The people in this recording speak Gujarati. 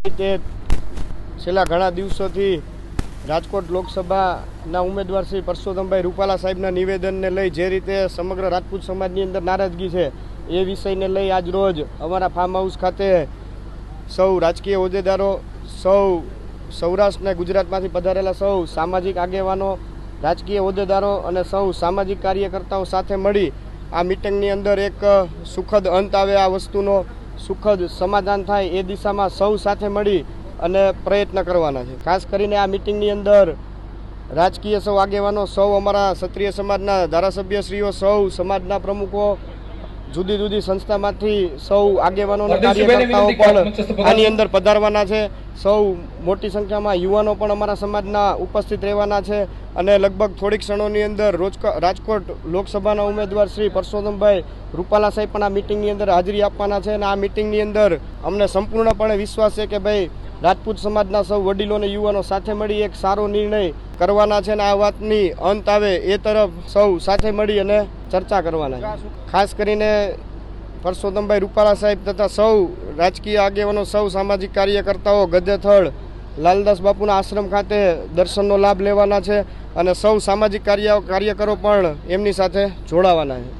તે છેલ્લા ઘણા દિવસોથી રાજકોટ લોકસભાના ઉમેદવાર શ્રી પરસોત્તમભાઈ રૂપાલા સાહેબના નિવેદનને લઈ જે રીતે સમગ્ર રાજપૂત સમાજની અંદર નારાજગી છે, એ વિષયને લઈ આજ રોજ અમારા ફાર્મ હાઉસ ખાતે સૌ રાજકીય હોદ્દેદારો, સૌ સૌરાષ્ટ્રને ગુજરાતમાંથી પધારેલા સૌ સામાજિક આગેવાનો, રાજકીય હોદ્દેદારો અને સૌ સામાજિક કાર્યકર્તાઓ સાથે મળી આ મિટિંગની અંદર એક સુખદ અંત આવે આ વસ્તુનો. સુખદ સમાધાન થાય એ દિશામાં સૌ સાથે મળી અને પ્રયત્ન કરવાના છે. ખાસ કરીને આ મિટિંગની અંદર રાજકીય સૌ આગેવાનો, સૌ અમારા ક્ષત્રિય સમાજના ધારાસભ્યશ્રીઓ, સૌ સમાજના પ્રમુખો જુદી જુદી સંસ્થામાંથી સૌ આગેવાનો અને કાર્યકર્તાઓ પણ આની અંદર પધારવાના છે. સૌ મોટી સંખ્યામાં યુવાનો પણ અમારા સમાજના ઉપસ્થિત રહેવાના છે અને લગભગ થોડીક ક્ષણોની અંદર રોજ રાજકોટ લોકસભાના ઉમેદવાર શ્રી પરસોત્તમભાઈ રૂપાલા સાહેબ પણ આ મિટિંગની અંદર હાજરી આપવાના છે અને આ મિટિંગની અંદર અમને સંપૂર્ણપણે વિશ્વાસ છે કે ભાઈ રાજપૂત સમાજના સૌ વડીલો અને યુવાનો સાથે મળી એક સારો નિર્ણય કરવાના છે અને આ વાતની અંત આવે એ તરફ સૌ સાથે મળી અને ચર્ચા કરવાના ખાસ કરીને પરસોત્તમભાઈ રૂપાલા સાહેબ તથા સૌ રાજકીય આગેવાનો, સૌ સામાજિક કાર્યકર્તાઓ, ગદ્યથળ, લાલદાસ બાપુના આશ્રમ ખાતે દર્શનનો લાભ લેવાના છે અને સૌ સામાજિક કાર્ય કાર્યકરો પણ એમની સાથે જોડાવાના છે.